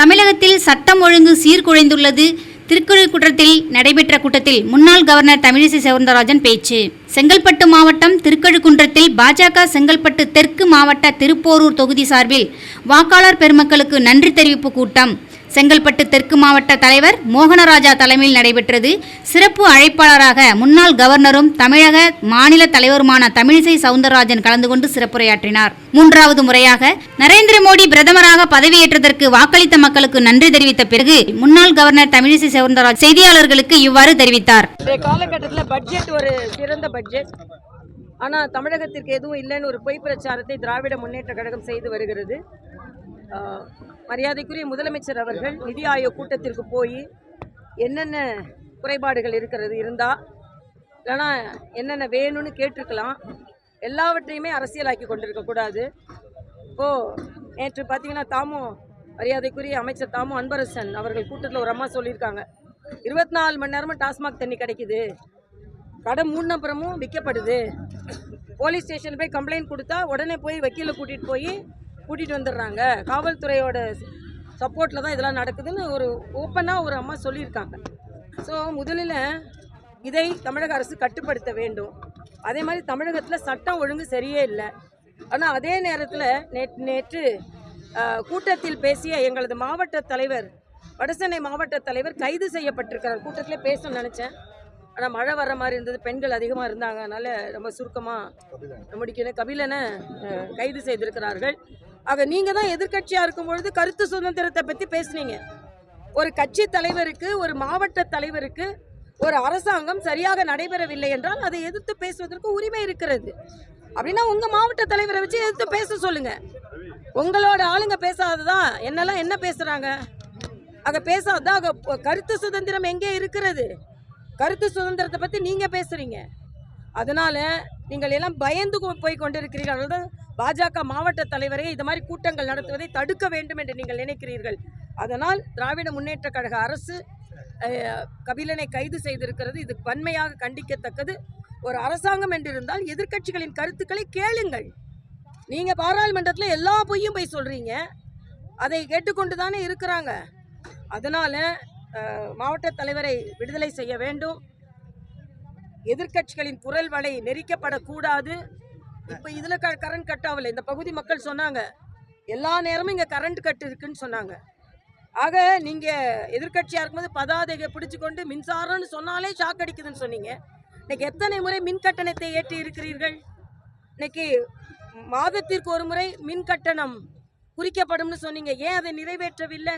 தமிழகத்தில் சட்டம் ஒழுங்கு சீர்குலைந்துள்ளது. திருக்கழுக்குற்றத்தில் நடைபெற்ற கூட்டத்தில் முன்னாள் கவர்னர் தமிழிசை சவுந்தரராஜன் பேச்சு. செங்கல்பட்டு மாவட்டம் திருக்கழுக்குன்றத்தில் பாஜக செங்கல்பட்டு தெற்கு மாவட்ட திருப்போரூர் தொகுதி சார்பில் வாக்காளர் பெருமக்களுக்கு நன்றி தெரிவிப்பு கூட்டம். செங்கல்பட்டு தெற்கு மாவட்ட தலைவர் மோகனராஜா தலைமையில் நடைபெற்றது. சிறப்பு அழைப்பாளராக முன்னாள் கவர்னரும் தமிழக மாநில தலைவருமான தமிழிசை சவுந்தரராஜன் கலந்து கொண்டு சிறப்புரையாற்றினார். மூன்றாவது முறையாக நரேந்திர மோடி பிரதமராக பதவியேற்றதற்கு வாக்களித்த மக்களுக்கு நன்றி தெரிவித்த பிறகு முன்னாள் கவர்னர் தமிழிசை சவுந்தரராஜன் செய்தியாளர்களுக்கு இவ்வாறு தெரிவித்தார். காலகட்டத்தில் பட்ஜெட் ஒரு சிறந்த பட்ஜெட் ஆனால் தமிழகத்திற்கு எதுவும் இல்லைன்னு ஒரு பொய் பிரச்சாரத்தை திராவிட முன்னேற்ற கழகம் செய்து வருகிறது. மரியாதைக்குரிய முதலமைச்சர் அவர்கள் நிதி ஆயோக் கூட்டத்திற்கு போய் என்னென்ன குறைபாடுகள் இருக்கிறது இருந்தால் இல்லைனா என்னென்ன வேணும்னு கேட்டிருக்கலாம். எல்லாவற்றையுமே அரசியலாக்கி கொண்டிருக்கக்கூடாது இப்போது நேற்று பார்த்தீங்கன்னா தாமோ மரியாதைக்குரிய அமைச்சர் தாமோ அன்பரசன் அவர்கள் கூட்டத்தில் ஒரு அம்மா சொல்லியிருக்காங்க. இருபத்தி நாலு மணி நேரமும் டாஸ்மாக் தண்ணி கிடைக்குது. கடை மூணப்புறமும் விற்கப்படுது. போலீஸ் ஸ்டேஷன் போய் கம்ப்ளைண்ட் கொடுத்தா உடனே போய் வக்கீலை கூட்டிகிட்டு போய் கூட்டிகிட்டு வந்துடுறாங்க. காவல்துறையோட சப்போர்ட்டில் தான் இதெல்லாம் நடக்குதுன்னு ஒரு ஓப்பனாக ஒரு அம்மா சொல்லியிருக்காங்க. ஸோ முதலில் இதை தமிழக அரசு கட்டுப்படுத்த வேண்டும். அதே மாதிரி தமிழகத்தில் சட்டம் ஒழுங்கு சரியே இல்லை. ஆனால் அதே நேரத்தில் நேற்று நேற்று கூட்டத்தில் பேசிய எங்களது மாவட்ட தலைவர் வடசென்னை மாவட்ட தலைவர் கைது செய்யப்பட்டிருக்கிறார். கூட்டத்திலே பேசணும்னு நினச்சேன். ஆனால் மழை வர்ற மாதிரி இருந்தது. பெண்கள் அதிகமாக இருந்தாங்க அதனால் ரொம்ப சுருக்கமாக முடிக்கணும் கபிலனை கைது செய்திருக்கிறார்கள். ஆக நீங்கள் தான் எதிர்க்கட்சியாக இருக்கும் பொழுது கருத்து சுதந்திரத்தை பற்றி பேசுனீங்க. ஒரு கட்சி தலைவருக்கு ஒரு மாவட்ட தலைவருக்கு ஒரு அரசாங்கம் சரியாக நடைபெறவில்லை என்றால் அதை எதிர்த்து பேசுவதற்கு உரிமை இருக்கிறது. அப்படின்னா உங்கள் மாவட்ட தலைவரை வச்சு எதிர்த்து பேச சொல்லுங்க. உங்களோட ஆளுங்க பேசாததான் என்னெல்லாம் என்ன பேசுகிறாங்க ஆக பேசாதான் ஆக ப- கருத்து சுதந்திரம் எங்கே இருக்கிறது? கருத்து சுதந்திரத்தை பற்றி நீங்கள் பேசுகிறீங்க அதனால் நீங்கள் எல்லாம் பயந்து கொ- போய் கொண்டிருக்கிறீர்கள். தான் பாஜக மாவட்ட தலைவரே இது மாதிரி கூட்டங்கள் நடத்துவதை தடுக்க வேண்டும் என்று நீங்கள் நினைக்கிறீர்கள். அதனால் திராவிட முன்னேற்ற கழக அரசு கபிலனை கைது செய்திருக்கிறது. இது வன்மையாக கண்டிக்கத்தக்கது. ஒரு அரசாங்கம் என்றிருந்தால் எதிர்க்கட்சிகளின் கருத்துக்களை கேளுங்கள். நீங்கள் பாராளுமன்றத்தில் எல்லா பொய்யும் போய் சொல்கிறீங்க அதை கேட்டுக்கொண்டு தானே இருக்கிறாங்க. அதனால் மாவட்ட தலைவரை விடுதலை செய்ய வேண்டும். எதிர்க்கட்சிகளின் குரல் வலை நெரிக்கப்படக்கூடாது. இப்போ இதில் க கரண்ட் கட் ஆகலை. இந்த பகுதி மக்கள் சொன்னாங்க. எல்லா நேரமும் இங்கே கரண்ட் கட் இருக்குன்னு சொன்னாங்க. ஆக நீங்கள் எதிர்க்கட்சியாக இருக்கும்போது பதாதையை பிடிச்சு கொண்டு மின்சாரம்னு சொன்னாலே ஷாக் அடிக்குதுன்னு சொன்னீங்க. இன்னைக்கு எத்தனை முறை மின் கட்டணத்தை ஏற்றி இருக்கிறீர்கள்? இன்னைக்கு மாதத்திற்கு ஒரு முறை மின் கட்டணம் குறிக்கப்படும்னு சொன்னீங்க. ஏன் அதை நிறைவேற்றவில்லை?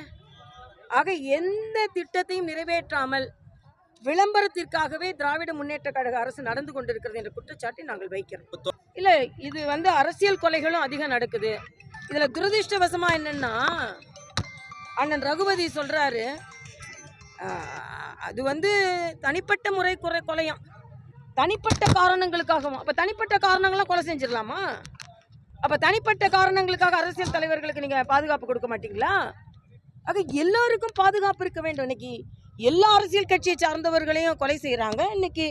ஆக எந்த திட்டத்தையும் நிறைவேற்றாமல் விளம்பரத்திற்காகவே திராவிட முன்னேற்ற கழக அரசு நடந்து கொண்டிருக்கிறது என்ற குற்றச்சாட்டை நாங்கள் வைக்கிறோம். இல்லை இது வந்து அரசியல் கொலைகளும் அதிகம் நடக்குது. இதில் துரதிருஷ்டவசமாக என்னென்னா அண்ணன் ரகுபதி சொல்கிறாரு அது வந்து தனிப்பட்ட முறை குறை கொலையும். தனிப்பட்ட காரணங்களுக்காகவும் அப்போ தனிப்பட்ட காரணங்களாம் கொலை செஞ்சிடலாமா? அப்போ தனிப்பட்ட காரணங்களுக்காக அரசியல் தலைவர்களுக்கு நீங்கள் பாதுகாப்பு கொடுக்க மாட்டீங்களா? ஆக எல்லோருக்கும் பாதுகாப்பு இருக்க வேண்டும். இன்னைக்கு எல்லா அரசியல் கட்சியை சார்ந்தவர்களையும் கொலை செய்கிறாங்க இன்னைக்கு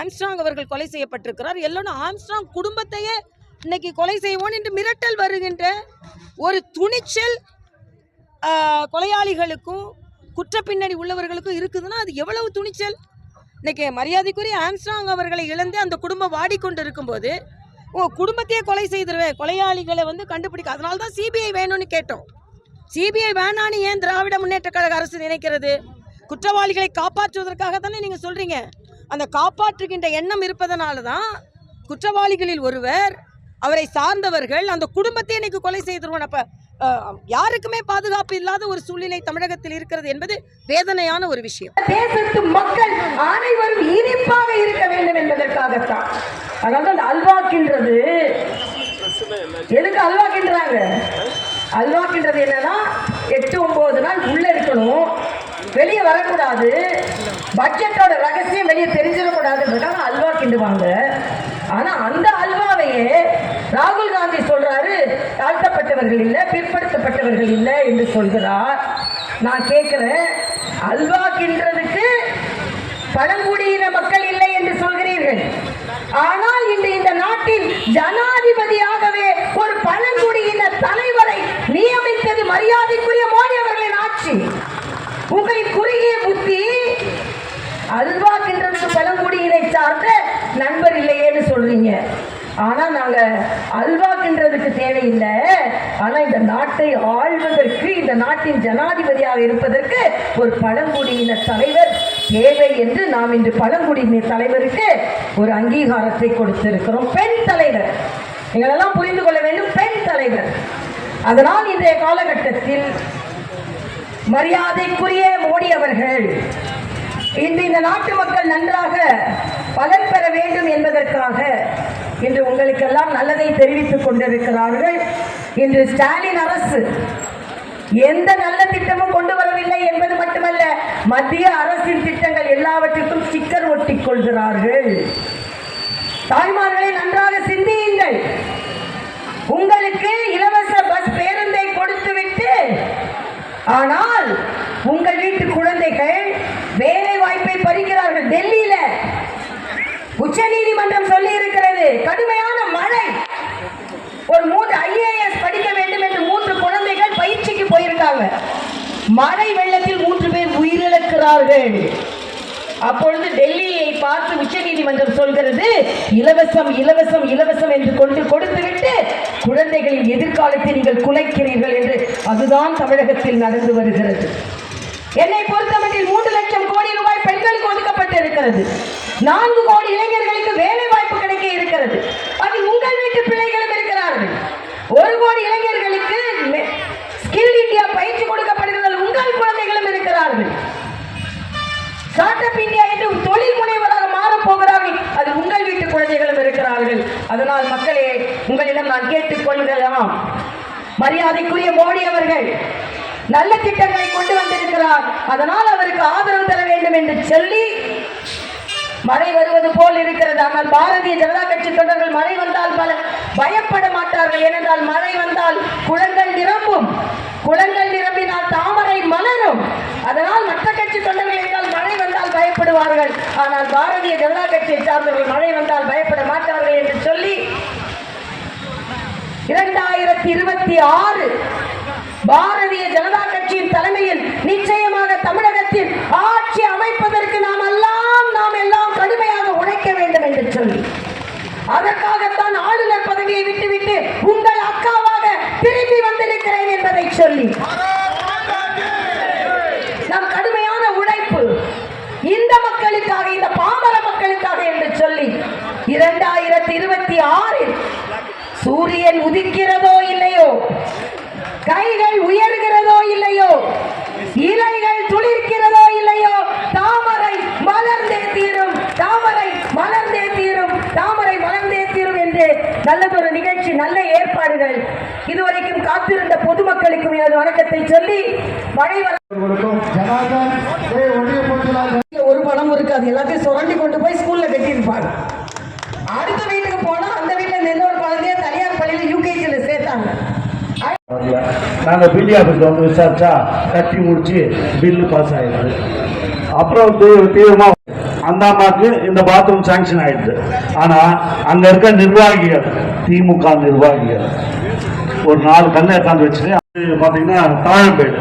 ஆம்ஸ்ட்ராங் அவர்கள் கொலை செய்யப்பட்டிருக்கிறார். எல்லோரும் ஆம்ஸ்ட்ராங் குடும்பத்தையே இன்னைக்கு கொலை செய்வோம் என்று மிரட்டல் வருகின்ற ஒரு துணிச்சல் கொலையாளிகளுக்கும் குற்ற பின்னணி உள்ளவர்களுக்கும் இருக்குதுன்னா அது எவ்வளவு துணிச்சல்? இன்னைக்கு மரியாதைக்குரிய ஆம்ஸ்ட்ராங் அவர்களை இழந்து அந்த குடும்பம் வாடிக்கொண்டு இருக்கும்போது ஓ குடும்பத்தையே கொலை செய்திருவேன். கொலையாளிகளை வந்து கண்டுபிடிக்க அதனால தான் சிபிஐ வேணும்னு கேட்டோம். சிபிஐ வேணான்னு ஏன் திராவிட முன்னேற்ற கழக அரசு நினைக்கிறது? குற்றவாளிகளை காப்பாற்றுவதற்காக தானே நீங்கள் சொல்கிறீங்க அந்த காப்பாற்றுகின்ற எண்ணம் இருப்பதனால தான் குற்றவாளிகளில் ஒருவர் அவரை சார்ந்தவர்கள் அந்த குடும்பத்தை இன்னைக்கு கொலை செய்திருவோம் அப்போ யாருக்குமே பாதுகாப்பு இல்லாத ஒரு சூழ்நிலை தமிழகத்தில் இருக்கிறது என்பது வேதனையான ஒரு விஷயம். தேசத்து மக்கள் அனைவரும் இனிப்பாக இருக்க வேண்டும் என்பதற்காகத்தான். அதனால அல்வாக்கின்றது. எதுக்கு அல்வாக்கின்றாங்க? அல்வாக்கின்றது என்னன்னா எட்டு ஒன்பது நாள் உள்ள இருக்கணும். வெளியே வரக்கூடாது. பட்ஜெட்டோட ரகசியம் வெளியே தெரிஞ்சிடக்கூடாதுன்றதுக்காக அல்வா கிண்டுவாங்க. ஆனா அந்த அல்வாவையே ராகுல் காந்தி சொல்றாரு தாழ்த்தப்பட்டவர்கள் இல்லை பிற்படுத்தப்பட்டவர்கள் இல்லை என்று சொல்கிறார். நான் கேட்கிறேன் அல்வா கிண்டுறதுக்கு பழங்குடியின மக்கள் இல்லை என்று சொல்கிறீர்கள். ஆனால் இன்று இந்த நாட்டின் ஜனாதிபதியாகவே ஒரு பழங்குடியின தலைவரை நியமித்தது மரியாதைக்குரிய மோடி அவர்களின் ஆட்சி அல்வா கிண்டதுக்கு பழங்குடியினை சார்ந்த நண்பர் இல்லையேன்னு சொல்றீங்க ஆனா நாங்க அல்வா கின்றதுக்கு தேவையில்லை ஆனா இந்த நாட்டை ஆள்வதற்கு இந்த நாட்டின் ஜனாதிபதியாக இருப்பதற்கு ஒரு பழங்குடியின தலைவர் தேவை என்று நாம் இன்று பழங்குடியின தலைவருக்கு ஒரு அங்கீகாரத்தை கொடுத்திருக்கிறோம். பெண் தலைவர். எங்களெல்லாம் புரிந்து கொள்ள வேண்டும் பெண் தலைவர். அதனால் இன்றைய காலகட்டத்தில் மரியாதைக்குரிய மோடி அவர்கள் இன்று இந்த நாட்டு மக்கள் நன்றாக பலன் பெற வேண்டும் என்பதற்காக இன்று உங்களுக்கெல்லாம் நல்லதை தெரிவித்துக் கொண்டிருக்கிறார்கள். இன்று ஸ்டாலின் அரசு எந்த நல்ல திட்டமும் கொண்டு வரவில்லை என்பது மட்டுமல்ல மத்திய அரசின் திட்டங்கள் எல்லாவற்றிற்கும் ஸ்டிக்கர் ஒட்டிக் கொள்கிறார்கள். தாய்மார்களை நன்றாக சிந்தியுங்கள். உங்களுக்கு இலவச பஸ் பேருந்தை கொடுத்துவிட்டு ஆனால் உங்கள் வீட்டு குழந்தைகள் வேலை வாய்ப்பை பறிக்கிறார்கள். டெல்லியில உச்ச நீதிமன்றம் சொல்லி இருக்கிற கடுமையான மழை. ஒரு மூன்று ஐஏஎஸ் படிக்க வேண்டும் என்று மூன்று குழந்தைகள் பயிற்சிக்கு போயிருக்காங்க. மழை வெள்ளத்தில் மூன்று பேர் உயிரிழக்கிறார்கள். அப்பொழுது டெல்லியை பார்த்து உச்ச நீதிமன்றம் சொல்கிறது இலவசம் இலவசம் இலவசம் என்று கொண்டு கொடுத்துவிட்டு குழந்தைகளின் எதிர்காலத்தை நீங்கள் குலைக்கிறீர்கள் என்று அதுதான் தமிழகத்தில் நடந்து வருகிறது. என்னை பொறுத்தமட்டில் மூன்று லட்சம் கோடி ரூபாய் பெண்களுக்கு ஒதுக்கப்பட்டு இருக்கிறது நான்கு கோடி இளைஞர்கள் வேலை வாய்ப்பு கிடைக்க இருக்கிறது அதில் உங்கள் வீட்டு பிள்ளைகளும் இருக்கிறார்கள் ஒரு கோடி இளைஞர்களுக்கு ஸ்கில் இந்தியா பயிற்சி கொடுக்கப்படுகிறது உங்கள் குழந்தைகளும் இருக்கிறார்கள் ஸ்டார்ட் அப் இந்தியா என்று தொழில் முனைவராக மாறப் போகிறார்கள் அது உங்கள் வீட்டு குழந்தைகளும் இருக்கிறார்கள் அதனால் மக்களே உங்களிடம் நான் கேட்டுக்கொள்கிறேன் மரியாதைக்குரிய மோடி அவர்கள் நல்ல திட்டங்களை கொண்டு வந்திருக்கிறார். அதனால் அவருக்கு ஆதரவு தர வேண்டும் என்று சொல்லி மழை வருவது போல் இருக்கிறது. ஆனால் பாரதிய ஜனதா கட்சி தொண்டர்கள் மழை வந்தால் பல பயப்பட மாட்டார்கள். ஏனென்றால் மழை வந்தால் குளங்கள் நிரம்பும். குளங்கள் நிரம்பினால் தாமரை மலரும். அதனால் மற்ற கட்சி தொண்டர்களை பயப்படுவார்கள். ஆனால் பாரதிய ஜனதா கட்சியை சார்ந்தவர்கள் மழை வந்தால் பயப்பட மாட்டார்கள் என்று சொல்லி இரண்டாயிரத்தி இருபத்தி ஆறு பாரதிய ஜனதா கட்சியின் தலைமையில் நிச்சயமாக தமிழகத்தில் ஆட்சி அமைப்பதற்கு நாம் எல்லாம் நாம் எல்லாம் கடுமையாக உழைக்க வேண்டும் என்று சொல்லி. அதற்காகத்தான் ஆளுநர் பதவியை விட்டுவிட்டு உங்கள் அக்காவாக திரும்பி வந்திருக்கிறேன் என்பதை சொல்லி நம் கடுமையான உழைப்பு இந்த மக்களுக்காக இந்த பாமர மக்களுக்காக என்று சொல்லி இரண்டாயிரத்தி இருபத்தி ஆறில் சூரியன் உதிக்கிறதோ இல்லையோ? கைகள் உயர்கிறதோ இல்லையோ? இலைகள் துளிர்க்கிறதோ இல்லையோ? தாமரை மலர்ந்தே தீரும் தாமரை மலர்ந்தே தீரும் தாமரை மலர்ந்தே தீரும் என்று நல்லதொரு நிகழ்ச்சி நல்ல ஏற்பாடுகள் இதுவரைக்கும் காத்திருந்த பொதுமக்களுக்கும் எனது வணக்கத்தை சொல்லி மழை வர நாங்கள் பில்லி ஆஃபீஸில் வந்து விசாரிச்சா கட்டி முடிச்சு பில்லு பாஸ் ஆயிடுது. அப்புறம் தீ- தீவிரமா அந்த அம்மாவுக்கு இந்த பாத்ரூம் சாங்ஷன் ஆயிடுது. ஆனால் அங்கே இருக்க நிர்வாகிகள் திமுக நிர்வாகிகள் ஒரு நாலு கண்ணை உட்காந்து வச்சுட்டு அது பார்த்தீங்கன்னா தாழம்பேடு